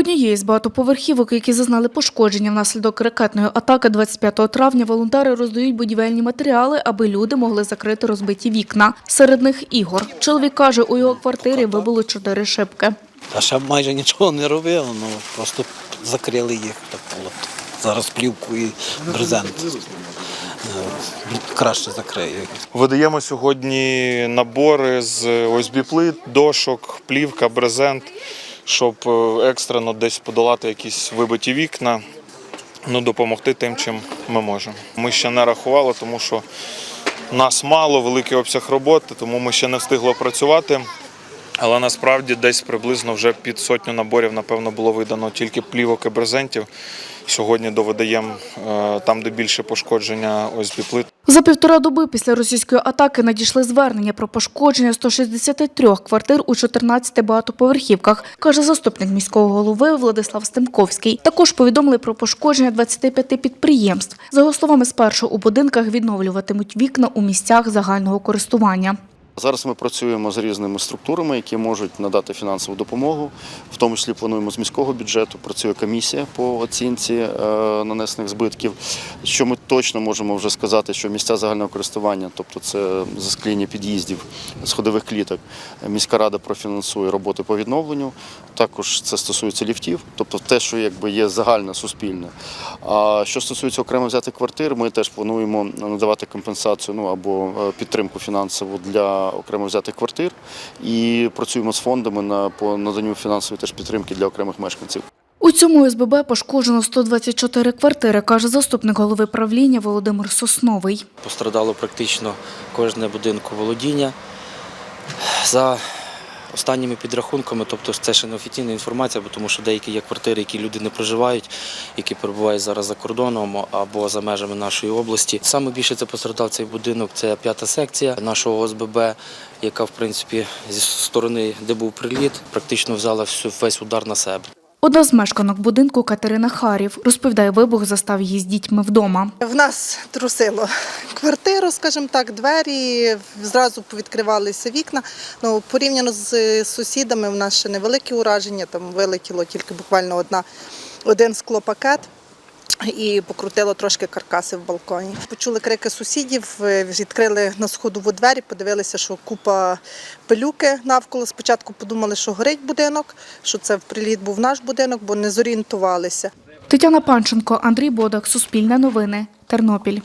однієї з багатоповерхівок, які зазнали пошкодження внаслідок ракетної атаки 25 травня, волонтери роздають будівельні матеріали, аби люди могли закрити розбиті вікна. Серед них Ігор. Чоловік каже, у його квартирі вибуло чотири шибки. А ще майже нічого не робили, ну просто закрили їх так от. Зараз плівку і брезент. Е, Краще закрию. Видаємо сьогодні набори з ОСБ плит, дошок, плівка, брезент, щоб е, екстрено десь подолати якісь вибиті вікна, ну, допомогти тим, чим ми можемо. Ми ще не рахували, тому що нас мало, великий обсяг роботи, тому ми ще не встигли працювати. Але насправді десь приблизно вже під сотню наборів, напевно, було видано тільки плівок і брезентів. Сьогодні довидаємо е, там, де більше пошкодження ОСБ плит. За півтора доби після російської атаки надійшли звернення про пошкодження 163 квартир у 14 багатоповерхівках, каже заступник міського голови Владислав Стемковський. Також повідомили про пошкодження 25 підприємств. За його словами, спершу у будинках відновлюватимуть вікна у місцях загального користування. Зараз ми працюємо з різними структурами, які можуть надати фінансову допомогу. В тому числі плануємо з міського бюджету. Працює комісія по оцінці е, нанесених збитків. Що ми точно можемо вже сказати, що місця загального користування, тобто це заскління під'їздів, сходових кліток, міська рада профінансує роботи по відновленню. Також це стосується ліфтів, тобто те, що якби є загальне суспільне. А що стосується окремо взятих квартир, ми теж плануємо надавати компенсацію ну або е, підтримку фінансову для окремо взятих квартир і працюємо з фондами на по наданню фінансової теж підтримки для окремих мешканців. У цьому СББ пошкоджено 124 квартири, каже заступник голови правління Володимир Сосновий. Пострадало практично кожне будинку володіння. За останніми підрахунками, тобто це ще не офіційна інформація, бо тому що деякі є квартири, які люди не проживають, які перебувають зараз за кордоном або за межами нашої області. Саме більше це пострадав цей будинок, це п'ята секція нашого ОСББ, яка, в принципі, зі сторони, де був приліт, практично взяла всю- весь удар на себе. Одна з мешканок будинку Катерина Харів розповідає, вибух застав її з дітьми вдома. В нас трусило квартиру, скажімо так, двері, зразу повідкривалися вікна. Ну, порівняно з сусідами, в нас ще невеликі ураження, там вилетіло тільки буквально одна, один склопакет. І покрутило трошки каркаси в балконі. Почули крики сусідів, е, відкрили на сходову двері, подивилися, що купа пилюки навколо. Спочатку подумали, що горить будинок, що це в приліт був наш будинок, бо не зорієнтувалися. Тетяна Панченко, Андрій Бодак, Суспільне новини, Тернопіль.